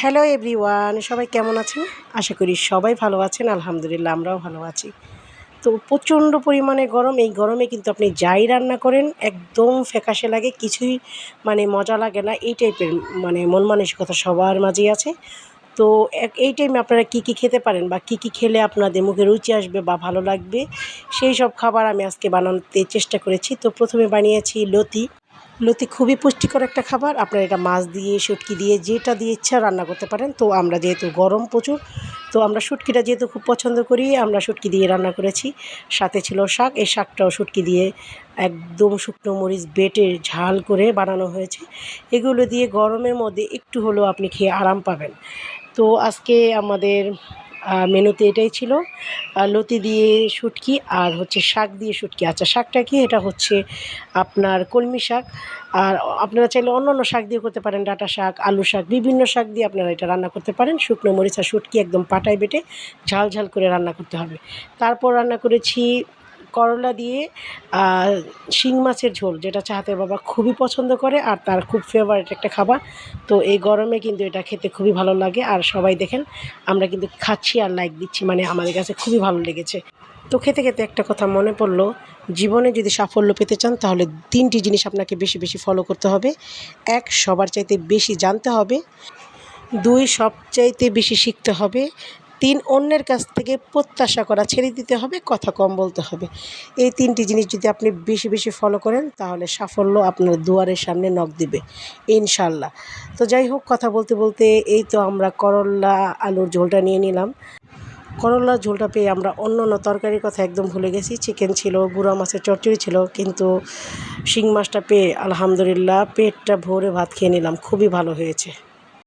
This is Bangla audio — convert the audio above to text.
হ্যালো এভরিওয়ান সবাই কেমন আছেন? আশা করি সবাই ভালো আছেন। আলহামদুলিল্লাহ, আমরাও ভালো আছি। তো প্রচণ্ড পরিমাণে গরম। এই গরমে কিন্তু আপনি যাই রান্না করেন, একদম ফ্যাকাশে লাগে, কিছুই মানে মজা লাগে না। এই টাইপের মানে মন মানসিকতা সবার মাঝেই আছে। তো এই টাইমে আপনারা কী কী খেতে পারেন বা কী কী খেলে আপনাদের মুখে রুচি আসবে বা ভালো লাগবে, সেই সব খাবার আমি আজকে বানাতে চেষ্টা করেছি। তো প্রথমে বানিয়েছি লতি। লতি খুবই পুষ্টিকর একটা খাবার। আপনারা এটা মাছ দিয়ে, শুটকি দিয়ে, যেটা দিয়ে ইচ্ছা রান্না করতে পারেন। তো আমরা যেহেতু গরম প্রচুর, তো আমরা শুটকিটা যেহেতু খুব পছন্দ করি, আমরা শুটকি দিয়ে রান্না করেছি। সাথে ছিল শাক, এই শাকটাও শুটকি দিয়ে একদম শুকনো মরিচ বেটে ঝাল করে বানানো হয়েছে। এগুলো দিয়ে গরমের মধ্যে একটু হলেও আপনি খেয়ে আরাম পাবেন। তো আজকে আমাদের মেনুতে এটাই ছিল। লতি দিয়ে শুটকি আর হচ্ছে শাক দিয়ে শুটকি। আচ্ছা শাকটা কি? এটা হচ্ছে আপনার কলমি শাক। আর আপনারা চাইলে অন্য অন্য শাক দিয়ে করতে পারেন, ডাটা শাক, আলু শাক, বিভিন্ন শাক দিয়ে আপনারা এটা রান্না করতে পারেন। শুকনো মরিচ শুটকি একদম পাটায় বেটে ঝাল ঝাল করে রান্না করতে হবে। তারপর রান্না করেছি করলা দিয়ে শিং মাছের ঝোল, যেটা চাহাতের বাবা খুবই পছন্দ করে আর তার খুব ফেভারিট একটা খাবার। তো এই গরমে কিন্তু এটা খেতে খুবই ভালো লাগে। আর সবাই দেখেন, আমরা কিন্তু খাচ্ছি আর লাইক দিচ্ছি মানে আমাদের কাছে খুবই ভালো লেগেছে। তো খেতে খেতে একটা কথা মনে পড়ল, জীবনে যদি সাফল্য পেতে চান, তাহলে তিনটি জিনিস আপনাকে বেশি বেশি ফলো করতে হবে। এক, সবার চাইতে বেশি জানতে হবে। দুই, সবচাইতে বেশি শিখতে হবে। তিন অন্যের কাছ থেকে প্রত্যাশা করা ছেড়ে দিতে হবে, কথা কম বলতে হবে। এই তিনটি জিনিস যদি আপনি বেশি বেশি ফলো করেন, তাহলে সাফল্য আপনার দুয়ারের সামনে নখ দিবে ইনশাল্লাহ তো যাই হোক, কথা বলতে বলতে এই তো আমরা করল্লা আলুর ঝোলটা নিয়ে নিলাম। করলার ঝোলটা পেয়ে আমরা অন্য অন্য তরকারির কথা একদম ভুলে গেছি। চিকেন ছিল, গুঁড়া মাছের চটচড়ি ছিল, কিন্তু শিং মাছটা পেয়ে আলহামদুলিল্লাহ পেটটা ভরে ভাত খেয়ে নিলাম, খুবই ভালো হয়েছে।